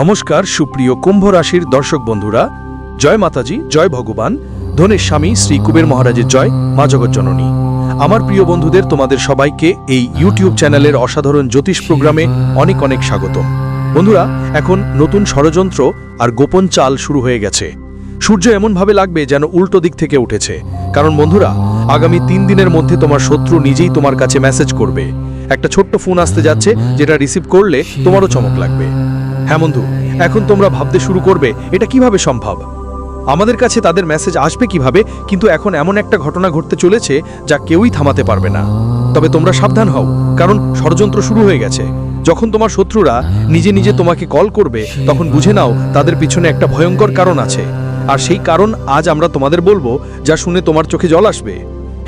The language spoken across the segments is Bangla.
নমস্কার, সুপ্রিয় কুম্ভ রাশির দর্শক বন্ধুরা। জয় মাতাজি, জয় ভগবান। ধনের স্বামী শ্রী কুবের মহারাজের জয়, মা জগৎ জননী আমার প্রিয় বন্ধুদের, তোমাদের সবাইকে এই ইউটিউব চ্যানেলের অসাধারণ জ্যোতিষ প্রোগ্রামে অনেক অনেক স্বাগত। বন্ধুরা, এখন নতুন ষড়যন্ত্র আর গোপন চাল শুরু হয়ে গেছে। সূর্য এমনভাবে লাগবে যেন উল্টো দিক থেকে উঠেছে। কারণ বন্ধুরা, আগামী তিন দিনের মধ্যে তোমার শত্রু নিজেই তোমার কাছে মেসেজ করবে। একটা ছোট্ট ফোন আসতে যাচ্ছে, যেটা রিসিভ করলে তোমারও চমক লাগবে। হ্যাঁ বন্ধু, এখন তোমরা ভাবতে শুরু করবে, এটা কীভাবে সম্ভব? আমাদের কাছে তাদের মেসেজ আসবে কীভাবে, কিন্তু এখন এমন একটা ঘটনা ঘটতে চলেছে যা কেউই থামাতে পারবে না। তবে তোমরা সাবধান হও, কারণ ষড়যন্ত্র শুরু হয়ে গেছে। যখন তোমার শত্রুরা নিজে নিজে তোমাকে কল করবে, তখন বুঝে নাও তাদের পিছনে একটা ভয়ঙ্কর কারণ আছে। আর সেই কারণ আজ আমরা তোমাদের বলব, যা শুনে তোমার চোখে জল আসবে।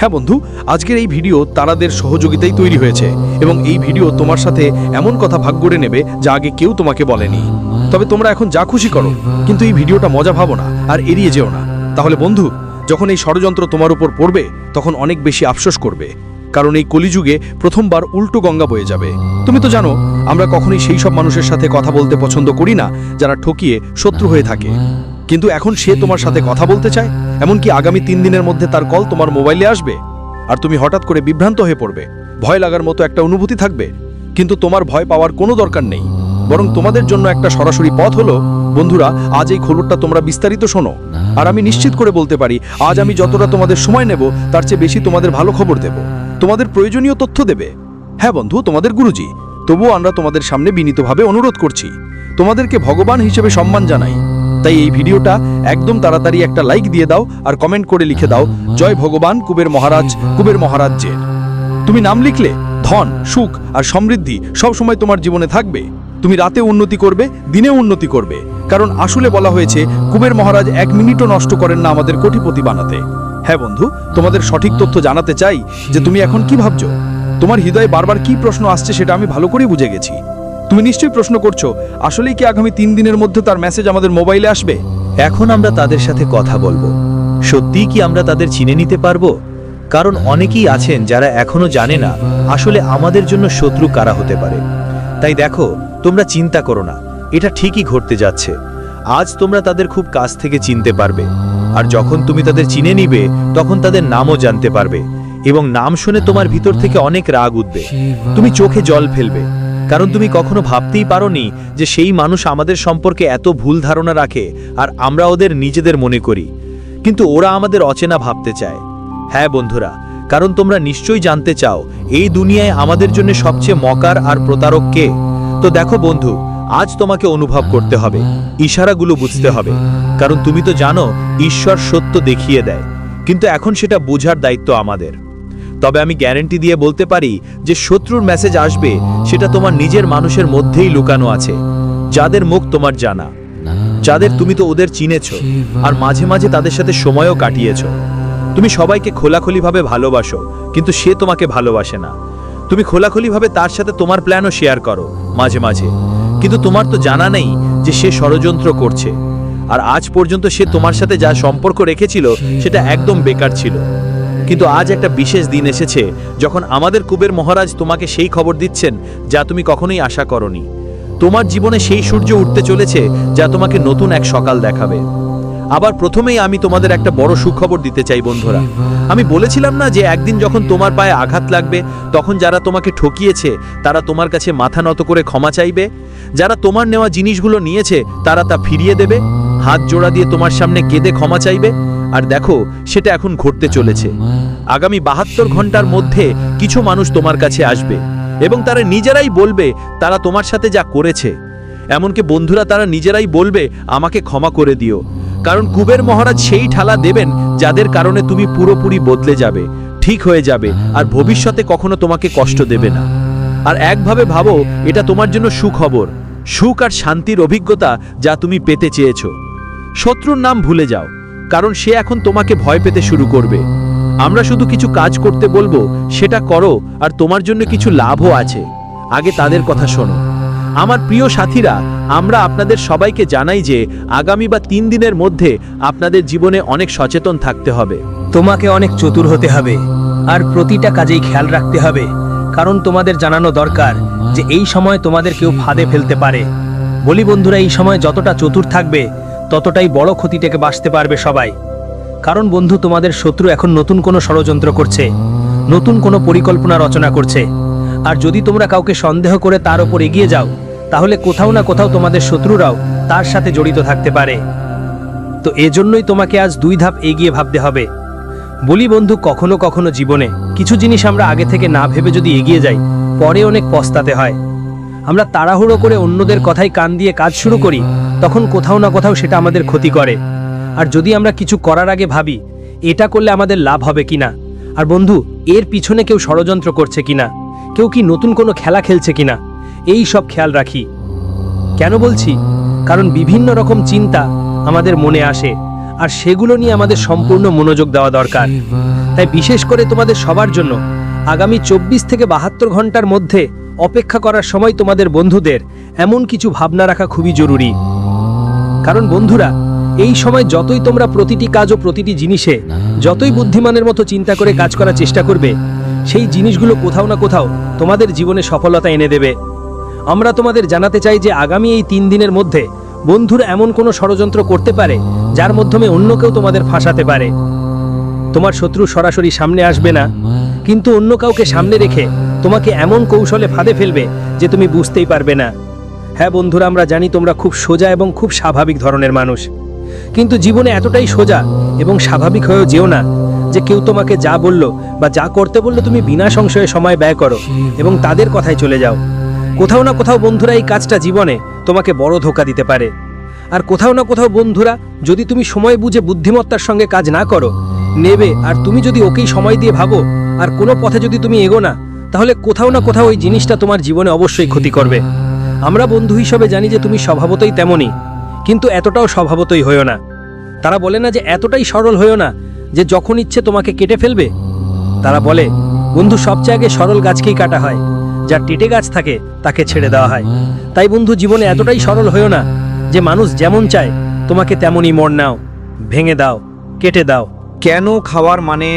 হ্যাঁ বন্ধু, আজকের এই ভিডিও তারাদের সহযোগিতায় তৈরি হয়েছে এবং এই ভিডিও তোমার সাথে এমন কথা ভাগ করে নেবে যা আগে কেউ তোমাকে বলেনি। তবে তোমরা এখন যা খুশি করো, কিন্তু এই ভিডিওটা মজা ভাবো না আর এড়িয়ে যেও না। তাহলে বন্ধু, যখন এই ষড়যন্ত্র তোমার উপর পড়বে, তখন অনেক বেশি আফসোস করবে, কারণ এই কলিযুগে প্রথমবার উল্টো গঙ্গা বয়ে যাবে। তুমি তো জানো, আমরা কখনোই সেই সব মানুষের সাথে কথা বলতে পছন্দ করি না, যারা ঠকিয়ে শত্রু হয়ে থাকে। কিন্তু এখন সে তোমার সাথে কথা বলতে চায়, এমনকি আগামী তিন দিনের মধ্যে তার কল তোমার মোবাইলে আসবে। আর তুমি হঠাৎ করে বিভ্রান্ত হয়ে পড়বে। ভয় লাগার মতো একটা অনুভূতি থাকবে। কিন্তু তোমার ভয় পাওয়ার কোনো দরকার নেই। বরং তোমাদের জন্য একটা সরাসরি পথ হলো, বন্ধুরা, আজ এই খবরটা তোমরা বিস্তারিত শোনো। আর আমি নিশ্চিত করে বলতে পারি, আজ আমি যতটা তোমাদের সময় নেব, তার চেয়ে বেশি তোমাদের ভালো খবর দেব। তোমাদের প্রয়োজনীয় তথ্য দেবে। হ্যাঁ বন্ধু, তোমাদের গুরুজি। তবুও আমরা তোমাদের সামনে বিনীতভাবে অনুরোধ করছি। তোমাদেরকে ভগবান হিসেবে সম্মান জানাই। তাই এই ভিডিওটা একদম তাড়াতাড়ি একটা লাইক দিয়ে দাও আর কমেন্ট করে লিখে দাও, জয় ভগবান কুবের মহারাজ, কুবের মহারাজ্যের। তুমি নাম লিখলে, ধন, সুখ আর সমৃদ্ধি সব সময় তোমার জীবনে থাকবে। তুমি রাতে উন্নতি করবে, দিনে উন্নতি করবে। কারণ আসলে বলা হয়েছে, কুবের মহারাজ এক মিনিটও নষ্ট করেন না আমাদের কোটিপতি বানাতে। হ্যাঁ বন্ধু, তোমাদের সঠিক তথ্য জানাতে চাই যে তুমি এখন কি ভাবছ? তোমার হৃদয়ে বারবার কি প্রশ্ন আসছে সেটা আমি ভালো করেই বুঝে গেছি। তুমি নিশ্চয়ই প্রশ্ন করছ, আসলেই কি আগামী তিন দিনের মধ্যে তার মেসেজ আমাদের মোবাইলে আসবে? এখন আমরা তাদের সাথে কথা বলব। সত্যিই কি আমরা তাদের চিনে নিতে পারব? কারণ অনেকেই আছেন যারা এখনও জানে না আসলে আমাদের জন্য শত্রু কারা হতে পারে। তাই দেখো, তোমরা চিন্তা করো না, এটা ঠিকই ঘটতে যাচ্ছে। আজ তোমরা তাদের খুব কাছ থেকে চিনতে পারবে। আর যখন তুমি তাদের চিনে নিবে, তখন তাদের নামও জানতে পারবে। এবং নাম শুনে তোমার ভিতর থেকে অনেক রাগ উঠবে। তুমি চোখে জল ফেলবে। কারণ তুমি কখনো ভাবতেই পারোনি যে সেই মানুষ আমাদের সম্পর্কে এত ভুল ধারণা রাখে আর আমরা ওদের নিজেদের মনে করি। কিন্তু ওরা আমাদের অচেনা ভাবতে চায়। হ্যাঁ বন্ধুরা, কারণ তোমরা নিশ্চয়ই জানতে চাও, এই দুনিয়ায় আমাদের জন্য সবচেয়ে মকার আর প্রতারক কে? তো দেখো বন্ধু, আজ তোমাকে অনুভব করতে হবে, ইশারাগুলো বুঝতে হবে। কারণ তুমি তো জানো, ঈশ্বর সত্য দেখিয়ে দেয়। কিন্তু এখন সেটা বোঝার দায়িত্ব আমাদের। তবে আমি গ্যারেন্টি দিয়ে বলতে পারি যে শত্রুর মেসেজ আসবে, সেটা তোমার নিজের মানুষের মধ্যেই লুকানো আছে। যাদের মুখ তোমার জানা, যাদের তুমি তো ওদের চিনেছ, আর মাঝে মাঝে তাদের সাথে সময়ও কাটিয়েছ। তুমি সবাইকে খোলাখুলিভাবে ভালোবাসো, কিন্তু সে তোমাকে ভালোবাসে না। তুমি খোলাখুলিভাবে তার সাথে তোমার প্ল্যানও শেয়ার করো, মাঝে মাঝে। কিন্তু তোমার তো জানা নেই যে সে ষড়যন্ত্র করছে। আর আজ পর্যন্ত সে তোমার সাথে যা সম্পর্ক রেখেছিল, সেটা একদম বেকার ছিল। কিন্তু আজ একটা বিশেষ দিন এসেছে, যখন আমাদের কুবের মহারাজ তোমাকে সেই খবর দিচ্ছেন যা তুমি কখনোই আশা করনি। তোমার জীবনে সেই সূর্য উঠতে চলেছে যা তোমাকে নতুন এক সকাল দেখাবে। আবার প্রথমেই আমি তোমাদের একটা বড় সুখবর দিতে চাই বন্ধুরা। আমি বলেছিলাম না যে একদিন যখন তোমার পায়ে আঘাত লাগবে, তখন যারা তোমাকে ঠকিয়েছে, তারা তোমার কাছে মাথা নত করে ক্ষমা চাইবে। যারা তোমার নেওয়া জিনিসগুলো নিয়েছে, তারা তা ফিরিয়ে দেবে। হাত জোড়া দিয়ে তোমার সামনে কেঁদে ক্ষমা চাইবে। আর দেখো, সেটা এখন ঘটতে চলেছে। আগামী বাহাত্তর ঘণ্টার মধ্যে কিছু মানুষ তোমার কাছে আসবে এবং তারা নিজেরাই বলবে, তারা তোমার সাথে যা করেছে। এমনকি বন্ধুরা তারা নিজেরাই বলবে, আমাকে ক্ষমা করে দিও। কারণ কুবের মহারাজ সেই ঠালা দেবেন যাদের কারণে তুমি পুরোপুরি বদলে যাবে, ঠিক হয়ে যাবে, আর ভবিষ্যতে কখনো তোমাকে কষ্ট দেবে না। আর একভাবে ভাবো, এটা তোমার জন্য সুখবর। সুখ আর শান্তির অভিজ্ঞতা যা তুমি পেতে চেয়েছো। শত্রুর নাম ভুলে যাও। কারণ সে এখন তোমাকে ভয় পেতে শুরু করবে। আমরা শুধু কিছু কাজ করতে বলব, সেটা করো, আর তোমার জন্য কিছু লাভও আছে। আগে তাদের কথা শোনো। আমার প্রিয় সাথীরা, আমরা আপনাদের সবাইকে জানাই যে আগামী বা তিন দিনের মধ্যে আপনাদের জীবনে অনেক সচেতন থাকতে হবে। তোমাকে অনেক চতুর হতে হবে, আর প্রতিটা কাজেই খেয়াল রাখতে হবে, কারণ তোমাদের জানানো দরকার যে এই সময় তোমাদের কেউ ফাঁদে ফেলতে পারে। বলি বন্ধুরা, এই সময় যতটা চতুর থাকবে ততটাই বড় ক্ষতি থেকে বাঁচতে পারবে সবাই। কারণ বন্ধু, তোমাদের শত্রু এখন নতুন কোনো ষড়যন্ত্র করছে, নতুন কোনো পরিকল্পনা রচনা করছে। আর যদি তোমরা কাউকে সন্দেহ করে তার ওপর এগিয়ে যাও, তাহলে কোথাও না কোথাও তোমাদের শত্রুরাও তার সাথে জড়িত থাকতে পারে। তো এজন্যই তোমাকে আজ দুই ধাপ এগিয়ে ভাবতে হবে। বলি বন্ধু, কখনো কখনো জীবনে কিছু জিনিস আমরা আগে থেকে না ভেবে যদি এগিয়ে যাই, পরে অনেক পস্তাতে হয়। আমরা তাড়াহুড়ো করে অন্যদের কথায় কান দিয়ে কাজ শুরু করি, তখন কোথাও না কোথাও সেটা আমাদের ক্ষতি করে। আর যদি আমরা কিছু করার আগে ভাবি, এটা করলে আমাদের লাভ হবে কিনা? আর বন্ধু, এর পিছনে কেউ ষড়যন্ত্র করছে কিনা? কেউ কি নতুন কোনো খেলা খেলছে কিনা? এই সব খেয়াল রাখি। কেন বলছি? কারণ বিভিন্ন রকম চিন্তা আমাদের মনে আসে, আর সেগুলো নিয়ে আমাদের সম্পূর্ণ মনোযোগ দেওয়া দরকার। তাই বিশেষ করে তোমাদের সবার জন্য আগামী চব্বিশ থেকে বাহাত্তর ঘণ্টার মধ্যে অপেক্ষা করার সময় তোমাদের বন্ধুদের এমন কিছু ভাবনা রাখা খুবই জরুরি। কারণ বন্ধুরা, এই সময় যতই তোমরা প্রতিটি কাজ ও প্রতিটি জিনিসে যতই বুদ্ধিমানের মতো চিন্তা করে কাজ করার চেষ্টা করবে, সেই জিনিসগুলো কোথাও না কোথাও তোমাদের জীবনে সফলতা এনে দেবে। আমরা তোমাদের জানাতে চাই যে আগামী এই তিন দিনের মধ্যে বন্ধুরা এমন কোনো ষড়যন্ত্র করতে পারে যার মাধ্যমে অন্য কেউ তোমাদের ফাঁসাতে পারে। তোমার শত্রু সরাসরি সামনে আসবে না, কিন্তু অন্য কাউকে সামনে রেখে তোমাকে এমন কৌশলে ফাঁদে ফেলবে যে তুমি বুঝতেই পারবে না। হ্যাঁ বন্ধুরা, আমরা জানি তোমরা খুব সোজা এবং খুব স্বাভাবিক ধরনের মানুষ। কিন্তু জীবনে এতটাই সোজা এবং স্বাভাবিক হয়েও যেও না যে কেউ তোমাকে যা বলল বা যা করতে বলল তুমি বিনা সংশয়ে সময় ব্যয় করো এবং তাদের কথায় চলে যাও। কোথাও না কোথাও বন্ধুরা, এই কাজটা জীবনে তোমাকে বড় ধোকা দিতে পারে। আর কোথাও না কোথাও বন্ধুরা, যদি তুমি সময় বুঝে বুদ্ধিমত্তার সঙ্গে কাজ না করো, নেবে। আর তুমি যদি ওকেই সময় দিয়ে ভাবো, আর কোনো পথে যদি তুমি এগো না তাহলে কোথাও না কোথাও ওই জিনিসটা তোমার জীবনে অবশ্যই ক্ষতি করবে। আমরা বন্ধু হিসেবে জানি যে তুমি স্বভাবতই তেমনই, কিন্তু এতটাও স্বভাবতই হয়েও না। তারা বলে না যে এতটাই সরল হয়েও না, যে যখন ইচ্ছে তোমাকে কেটে ফেলবে, তারা বলে, বন্ধু, সবচেয়ে আগে সরল গাছকেই কাটা হয়। যার টেটে গাছ থাকে, তাকে ছেড়ে দেওয়া হয়। তাই বন্ধু, জীবনে এতটাই সরল হয়েও না, যে মানুষ যেমন চায়, তোমাকে তেমনই মর নাও, ভেঙে দাও, কেটে দাও। কেন খাওয়ার মানে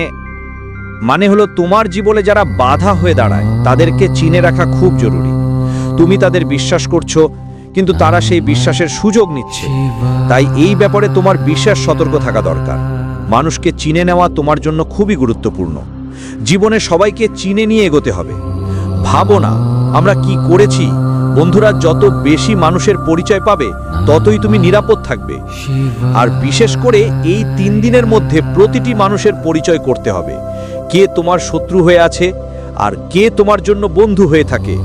মানে হলো তোমার জীবনে যারা বাধা হয়ে দাঁড়ায়, তাদেরকে চিনে রাখা খুব জরুরি। তুমি তাদের বিশ্বাস করছ, কিন্তু তারা সেই বিশ্বাসের সুযোগ নিচ্ছে। তাই এই ব্যাপারে তোমার বিশ্বাস সতর্ক থাকা দরকার। মানুষকে চিনে নেওয়া তোমার জন্য খুবই গুরুত্বপূর্ণ। জীবনে সবাইকে চিনে নিয়ে এগোতে হবে। ভাবো না, আমরা কি করেছি? বন্ধুরা, যত বেশি মানুষের পরিচয় পাবে, ততই তুমি নিরাপদ থাকবে। আর বিশেষ করে এই তিন দিনের মধ্যে প্রতিটি মানুষের পরিচয় করতে হবে। কে তোমার শত্রু হয়ে আছে আর কে তোমার জন্য বন্ধু হয়ে থাকে।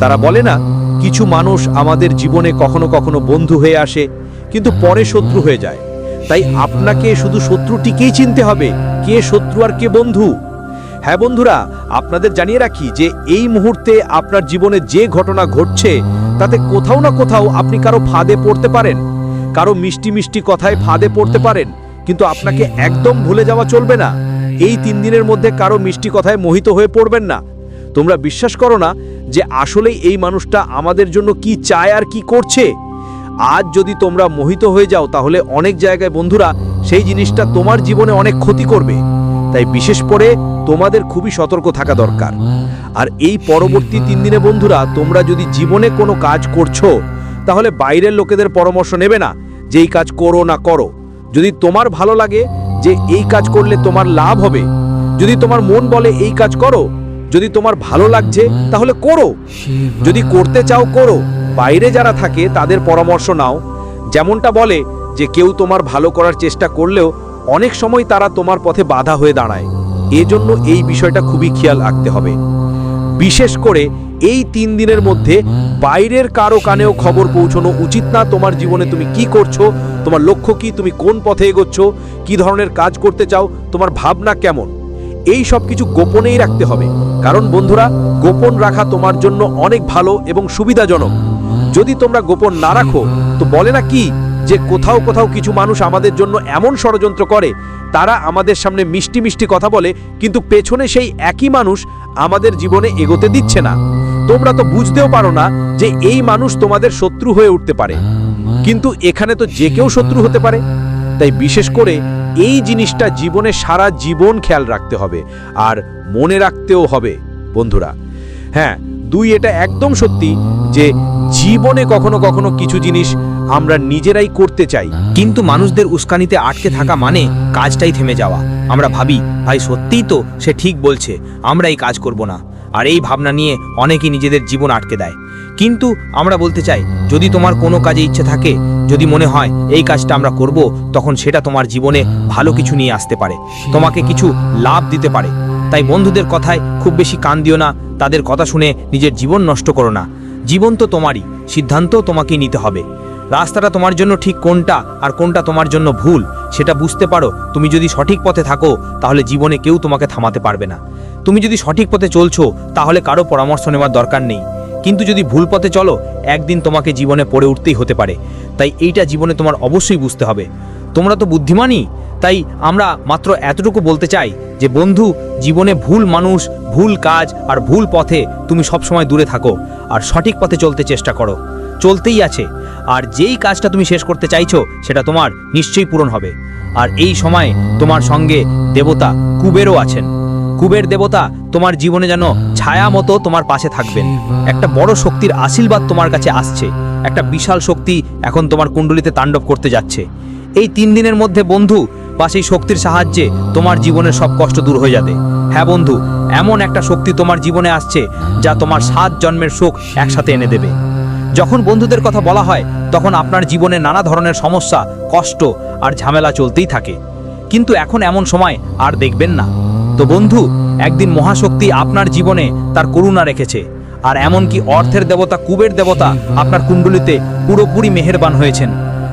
তারা বলে না, কিছু মানুষ আমাদের জীবনে কখনো কখনো বন্ধু হয়ে আসে, কিন্তু পরে শত্রু হয়ে যায়। তাই আপনাকে শুধু শত্রুটিকেই চিনতে হবে, কে শত্রু আর কে বন্ধু। হ্যাঁ বন্ধুরা, আপনাদের জানিয়ে রাখি যে এই মুহূর্তে আপনার জীবনে যে ঘটনা ঘটছে, তাতে কোথাও না কোথাও আপনি কারও ফাঁদে পড়তে পারেন। কারও মিষ্টি মিষ্টি কথায় ফাঁদে পড়তে পারেন, কিন্তু আপনাকে একদম ভুলে যাওয়া চলবে না। এই তিন দিনের মধ্যে কারও মিষ্টি কথায় মোহিত হয়ে পড়বেন না। তোমরা বিশ্বাস করো না যে আসলেই এই মানুষটা আমাদের জন্য কি চায় আর কি করছে। আজ যদি তোমরা মোহিত হয়ে যাও, তাহলে অনেক জায়গায় বন্ধুরা সেই জিনিসটা তোমার জীবনে অনেক ক্ষতি করবে। তাই বিশেষ করে তোমাদের খুবই সতর্ক থাকা দরকার। আর এই পরবর্তী তিন দিনে বন্ধুরা, তোমরা যদি জীবনে কোনো কাজ করছ, তাহলে বাইরের লোকেদের পরামর্শ নেবে না যে এই কাজ করো না করো। যদি তোমার ভালো লাগে যে এই কাজ করলে তোমার লাভ হবে। যদি তোমার মন বলে এই কাজ করো, যদি তোমার ভালো লাগছে, তাহলে করো। যদি করতে চাও, করো। বাইরে যারা থাকে, তাদের পরামর্শ নাও। যেমনটা বলে যে কেউ তোমার ভালো করার চেষ্টা করলেও অনেক সময় তারা তোমার পথে বাধা হয়ে দাঁড়ায়। এজন্য এই বিষয়টা খুবই খেয়াল রাখতে হবে। বিশেষ করে এই তিন দিনের মধ্যে বাইরের কারও কানেও খবর পৌঁছানো উচিত না। তোমার জীবনে তুমি কি করছ? তোমার লক্ষ্য কি? তুমি কোন পথে এগোচ্ছ? কি ধরনের কাজ করতে চাও? তোমার ভাবনা কেমন? এই সব কিছু গোপনেই রাখতে হবে। কারণ বন্ধুরা, গোপন রাখা তোমার জন্য অনেক ভালো এবং সুবিধাজনক। যদি তোমরা গোপন না রাখো, তো বলে না কি? যে কোথাও কোথাও কিছু মানুষ আমাদের জন্য এমন ষড়যন্ত্র করে, তারা আমাদের সামনে মিষ্টি মিষ্টি কথা বলে, কিন্তু পেছনে সেই একই মানুষ আমাদের জীবনে এগোতে দিচ্ছে না। তোমরা তো বুঝতেও পারো না যে এই মানুষ তোমাদের শত্রু হয়ে উঠতে পারে। কিন্তু এখানে তো যে কেউ শত্রু হতে পারে। তাই বিশেষ করে এই জিনিসটা জীবনে সারা জীবন খেয়াল রাখতে হবে আর মনে রাখতেও হবে, বন্ধুরা। হ্যাঁ দুই এটা একদম সত্যি যে জীবনে কখনো কখনো কিছু জিনিস আমরা নিজেরাই করতে চাই। কিন্তু মানুষদের উস্কানিতে আটকে থাকা মানে কাজটাই থেমে যাওয়া। আমরা ভাবি, ভাই, সত্যিই তো সে ঠিক বলছে, আমরা এই কাজ করব না। আর এই ভাবনা নিয়ে অনেকেই নিজেদের জীবন আটকে দেয়। কিন্তু আমরা বলতে চাই, যদি তোমার কোনো কাজে ইচ্ছে থাকে, যদি মনে হয় এই কাজটা আমরা করব, তখন সেটা তোমার জীবনে ভালো কিছু নিয়ে আসতে পারে। তোমাকে কিছু লাভ দিতে পারে। তাই বন্ধুদের কথায় খুব বেশি কান দিও না, তাদের কথা শুনে নিজের জীবন নষ্ট করো না। জীবন তো তোমারই সিদ্ধান্ত তোমাকেই নিতে হবে। রাস্তাটা তোমার জন্য ঠিক কোনটা আর কোনটা তোমার জন্য ভুল, সেটা বুঝতে পারো। তুমি যদি সঠিক পথে থাকো, তাহলে জীবনে কেউ তোমাকে থামাতে পারবে না। তুমি যদি সঠিক পথে চলছো, তাহলে কারও পরামর্শ নেওয়ার দরকার নেই। কিন্তু যদি ভুল পথে চলো, একদিন তোমাকে জীবনে পড়ে উঠতেই হতে পারে। তাই এইটা জীবনে তোমার অবশ্যই বুঝতে হবে। তোমরা তো বুদ্ধিমানই। তাই আমরা মাত্র এতটুকু বলতে চাই যে, বন্ধু, জীবনে ভুল মানুষ, ভুল কাজ আর ভুল পথে তুমি সবসময় দূরে থাকো আর সঠিক পথে চলতে চেষ্টা করো। চলতেই আছে। আর যেই কাজটা তুমি শেষ করতে চাইছো, সেটা তোমার নিশ্চয়ই পূরণ হবে। আর এই সময় তোমার সঙ্গে দেবতা কুবেরও আছেন। কুবের দেবতা তোমার জীবনে যেন ছায়া মতো তোমার পাশে থাকবেন। একটা বড় শক্তির আশীর্বাদ তোমার কাছে আসছে। একটা বিশাল শক্তি এখন তোমার কুণ্ডলিতে তাণ্ডব করতে যাচ্ছে। এই তিন দিনের মধ্যে বন্ধু, বা সেই শক্তির সাহায্যে তোমার জীবনের সব কষ্ট দূর হয়ে যাবে। হ্যাঁ বন্ধু, এমন একটা শক্তি তোমার জীবনে আসছে, যা তোমার সাত জন্মের শোক একসাথে এনে দেবে। যখন বন্ধুদের কথা বলা হয়, তখন আপনার জীবনে নানা ধরনের সমস্যা, কষ্ট আর ঝামেলা চলতেই থাকে। কিন্তু এখন এমন সময় আর দেখবেন না। তো বন্ধু, একদিন মহাশক্তি আপনার জীবনে তার করুণা রেখেছে। আর এমনকি অর্থের দেবতা, কুবের দেবতা আপনার কুণ্ডলিতে পুরোপুরি মেহেরবান হয়েছেন।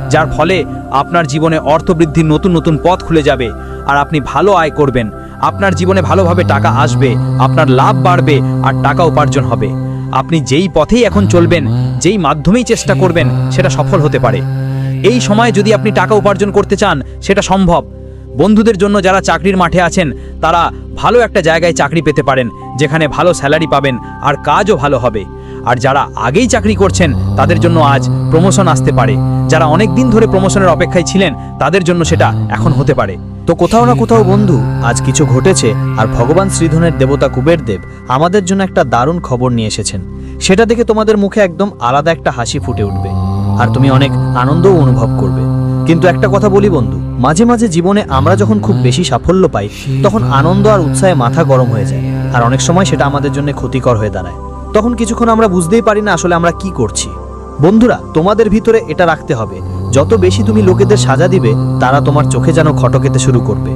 যার ফলে আপনার জীবনে অর্থ বৃদ্ধির নতুন নতুন পথ খুলে যাবে আর আপনি ভালো আয় করবেন। আপনার জীবনে ভালোভাবে টাকা আসবে, আপনার লাভ বাড়বে আর টাকা উপার্জন হবে। আপনি যেই পথেই এখন চলবেন, যেই মাধ্যমেই চেষ্টা করবেন, সেটা সফল হতে পারে। এই সময় যদি আপনি টাকা উপার্জন করতে চান, সেটা সম্ভব। বন্ধুদের জন্য যারা চাকরির মাঠে আছেন, তারা ভালো একটা জায়গায় চাকরি পেতে পারেন, যেখানে ভালো স্যালারি পাবেন আর কাজও ভালো হবে। আর যারা আগেই চাকরি করছেন, তাদের জন্য আজ প্রমোশন আসতে পারে। যারা অনেক দিন ধরে প্রমোশনের অপেক্ষায় ছিলেন, তাদের জন্য সেটা এখন হতে পারে। তো কোথাও না কোথাও বন্ধু, আজ কিছু ঘটেছে আর ভগবান শ্রীধনের দেবতা কুবের দেব আমাদের জন্য একটা দারুণ খবর নিয়ে এসেছেন। সেটা দেখে তোমাদের মুখে একদম আলাদা একটা হাসি ফুটে উঠবে আর তুমি অনেক আনন্দও অনুভব করবে। কিন্তু একটা কথা বলি বন্ধু, মাঝে মাঝে জীবনে আমরা যখন খুব বেশি সাফল্য পাই, তখন আনন্দ আর উৎসাহে মাথা গরম হয়ে যায়। আর অনেক সময় সেটা আমাদের জন্য ক্ষতিকর হয়ে দাঁড়ায়। তখন কিছুক্ষণ আমরা বুঝতেই পারি না আসলে আমরা কি করছি। বন্ধুরা, তোমাদের ভিতরে এটা রাখতে হবে। যত বেশি তুমি লোকেদের সাজা দিবে, তারা তোমার চোখে যেন খটকেতে শুরু করবে।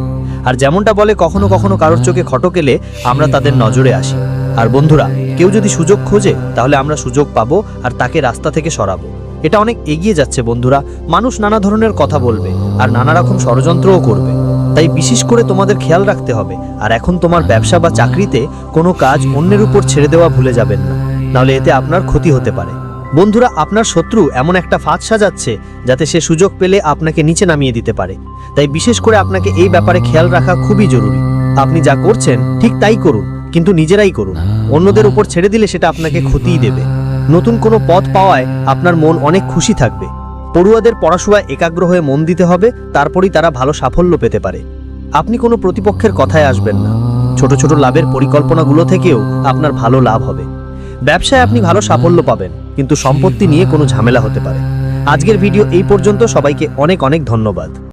আর যেমনটা বলে, কখনো কখনো কারোর চোখে খটক এলে আমরা তাদের নজরে আসি। আর বন্ধুরা, কেউ যদি সুযোগ খোঁজে, তাহলে আমরা সুযোগ পাবো আর তাকে রাস্তা থেকে সরাবো। এটা অনেক এগিয়ে যাচ্ছে বন্ধুরা। মানুষ নানা ধরনের কথা বলবে, আর নানা রকম ষড়যন্ত্রও করবে। তাই বিশেষ করে তোমাদের খেয়াল রাখতে হবে। আর এখন তোমার ব্যবসা বা চাকরিতে কোনো কাজ অন্যের উপর ছেড়ে দেওয়া ভুলে যাবেন না। নাহলে এতে আপনার ক্ষতি হতে পারে। বন্ধুরা, আপনার শত্রু এমন একটা ফাঁদ সাজাচ্ছে যাতে সে সুযোগ পেলে আপনাকে নিচে নামিয়ে দিতে পারে। তাই বিশেষ করে আপনাকে এই ব্যাপারে খেয়াল রাখা খুবই জরুরি। আপনি যা করছেন, ঠিক তাই করুন, কিন্তু নিজেরাই করুন। অন্যদের উপর ছেড়ে দিলে সেটা আপনাকে ক্ষতিই দেবে। নতুন কোনো পথ পাওয়ায় আপনার মন অনেক খুশি থাকবে। পড়ুয়াদের পড়াশোনায় একাগ্র হয়ে মন দিতে হবে, তারপরই তারা ভালো সাফল্য পেতে পারে। আপনি কোনো প্রতিপক্ষের কথায় আসবেন না। ছোট ছোট লাভের পরিকল্পনাগুলো থেকেও আপনার ভালো লাভ হবে। ব্যবসায় আপনি ভালো সাফল্য পাবেন, কিন্তু সম্পত্তি নিয়ে কোনো ঝামেলা হতে পারে। আজকের ভিডিও এই পর্যন্ত। সবাইকে অনেক অনেক ধন্যবাদ।